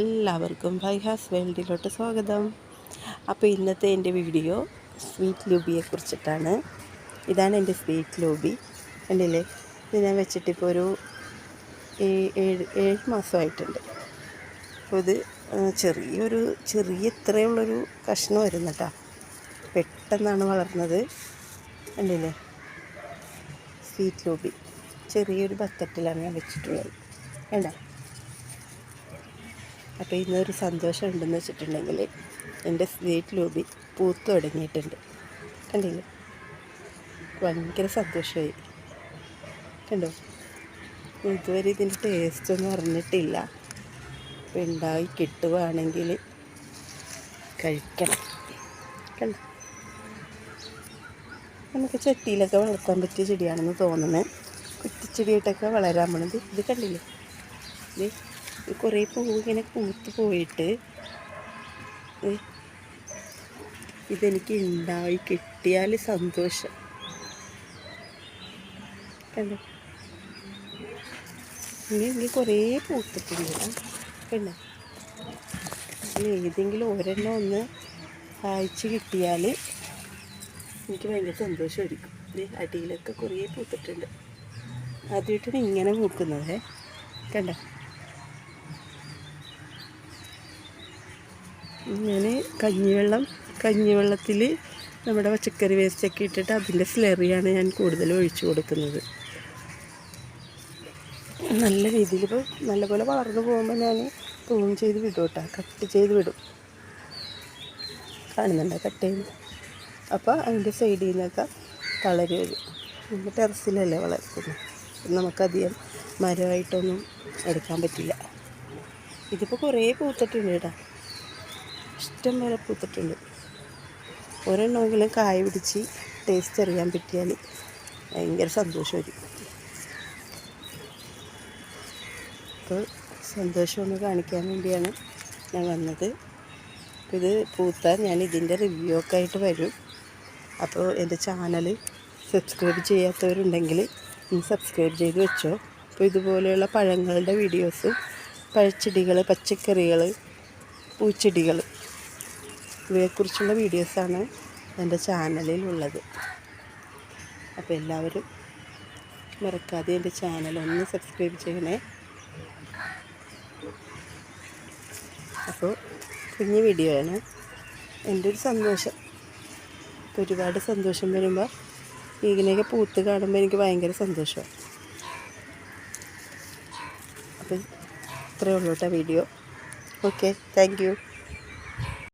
എല്ലാവർക്കും ഫൈഹാസ് വേൾഡിലോട്ട് സ്വാഗതം. അപ്പോൾ ഇന്നത്തെ എന്റെ വീഡിയോ സ്വീറ്റ് ലൂബിയെ കുറിച്ചിട്ടാണ് ഇതാണ് എന്റെ സ്വീറ്റ് ലൂബി. കണ്ടില്ലേ? ഇത് ഞാൻ വെച്ചിട്ടിപ്പോൾ ഒരു ഏഴ് ഏഴ് മാസമായിട്ടുണ്ട്. അപ്പോൾ ഇത് ചെറിയൊരു ചെറിയ ഇത്രയുള്ളൊരു കഷ്ണം വരുന്ന കേട്ടോ. പെട്ടെന്നാണ് വളർന്നത്. കണ്ടില്ലേ? സ്വീറ്റ് ലൂബി. ചെറിയൊരു ബക്കറ്റിലാണ് ഞാൻ വെച്ചിട്ടുള്ളത്. വേണ്ട അപ്പോൾ ഇന്നൊരു സന്തോഷം ഉണ്ടെന്ന് വെച്ചിട്ടുണ്ടെങ്കിൽ എന്റെ സ്വീറ്റ് ലൂബി പൂത്ത് തുടങ്ങിയിട്ടുണ്ട്. കണ്ടില്ലേ? ഭയങ്കര സന്തോഷമായി. കണ്ടോ? ഇതുവരെ ഇതിന്റെ ടേസ്റ്റ് ഒന്നും അറിഞ്ഞിട്ടില്ല. അപ്പോൾ ഉണ്ടായി കിട്ടുകയാണെങ്കിൽ കഴിക്കണം. കണ്ടോ? നമുക്ക് ചട്ടിയിലൊക്കെ വളർത്താൻ പറ്റിയ ചെടിയാണെന്ന് തോന്നുന്നത് കുറ്റിച്ചെടിയായിട്ടൊക്കെ വളരാൻ പോണത് ഇത് കണ്ടില്ലേ? ഇത് കുറേ പൂവ് ഇങ്ങനെ പൂത്ത് പോയിട്ട് ഇതെനിക്ക് ഉണ്ടായി കിട്ടിയാൽ സന്തോഷം. കണ്ടോ? ഇനി എനിക്ക് കുറേ പൂത്തിട്ടുണ്ട് കണ്ടോ? ഇനി ഏതെങ്കിലും ഒരെണ്ണം ഒന്ന് കാഴ്ച കിട്ടിയാൽ എനിക്ക് ഭയങ്കര സന്തോഷമായിരിക്കും അടിയിലൊക്കെ കുറേ പൂത്തിട്ടുണ്ട്. ആദ്യമായിട്ടാണ് ഇങ്ങനെ പൂക്കുന്നത്. കണ്ട? ഞാൻ കഞ്ഞിവെള്ളം കഞ്ഞിവെള്ളത്തിൽ നമ്മുടെ പച്ചക്കറി വേസ്റ്റൊക്കെ ഇട്ടിട്ട് അതിന്റെ സ്ലെറിയാണ് ഞാൻ കൂടുതൽ ഒഴിച്ചു കൊടുക്കുന്നത്. നല്ല രീതിയിൽ ഇപ്പോൾ നല്ലപോലെ വളർന്നു പോകുമ്പോൾ ഞാൻ തൂൺ ചെയ്ത് വിടും കേട്ടോ. കട്ട് ചെയ്ത് വിടും. കാണുന്നുണ്ടോ കട്ട് ചെയ്യുന്നത്? അപ്പോൾ അതിന്റെ സൈഡിൽ നിന്നൊക്കെ തളരി വരും. നമ്മൾ ടെറസിലല്ലേ വളർത്തുന്നത്. നമുക്കധികം മരമായിട്ടൊന്നും എടുക്കാൻ പറ്റില്ല. ഇതിപ്പോൾ കുറേ പൂത്തിട്ടുണ്ട് കേട്ടോ. ഇഷ്ടം പോലെ പൂത്തിട്ടുണ്ട്. ഒരെണ്ണമെങ്കിലും കായ പിടിച്ച് ടേസ്റ്റ് അറിയാൻ പറ്റിയാൽ ഭയങ്കര സന്തോഷമായിരിക്കും. അപ്പോൾ സന്തോഷമൊന്ന് കാണിക്കാൻ വേണ്ടിയാണ് ഞാൻ വന്നത്. ഇത് പൂത്താൽ ഞാൻ ഇതിന്റെ റിവ്യൂ ഒക്കെ ആയിട്ട് വരും. അപ്പോൾ എന്റെ ചാനൽ സബ്സ്ക്രൈബ് ചെയ്യാത്തവരുണ്ടെങ്കിൽ ഒന്ന് സബ്സ്ക്രൈബ് ചെയ്ത് വെച്ചോ. അപ്പോൾ ഇതുപോലെയുള്ള പഴങ്ങളുടെ വീഡിയോസ് പഴച്ചെടികൾ പച്ചക്കറികൾ പൂച്ചെടികൾ ഇവയെക്കുറിച്ചുള്ള വീഡിയോസാണ് എന്റെ ചാനലിൽ ഉള്ളത് അപ്പോൾ എല്ലാവരും മറക്കാതെ എന്റെ ചാനൽ ഒന്ന് സബ്സ്ക്രൈബ് ചെയ്യണേ. അപ്പോൾ കുഞ്ഞു വീഡിയോ ആണ് എന്റെ ഒരു സന്തോഷം. ഒരുപാട് സന്തോഷം വരുമ്പോൾ ഇങ്ങനെയൊക്കെ പൂത്ത് കാണുമ്പോൾ എനിക്ക് ഭയങ്കര സന്തോഷമാണ്. അപ്പോൾ ഇത്രയേ ഉള്ളൂ കേട്ടോ വീഡിയോ. Okay thank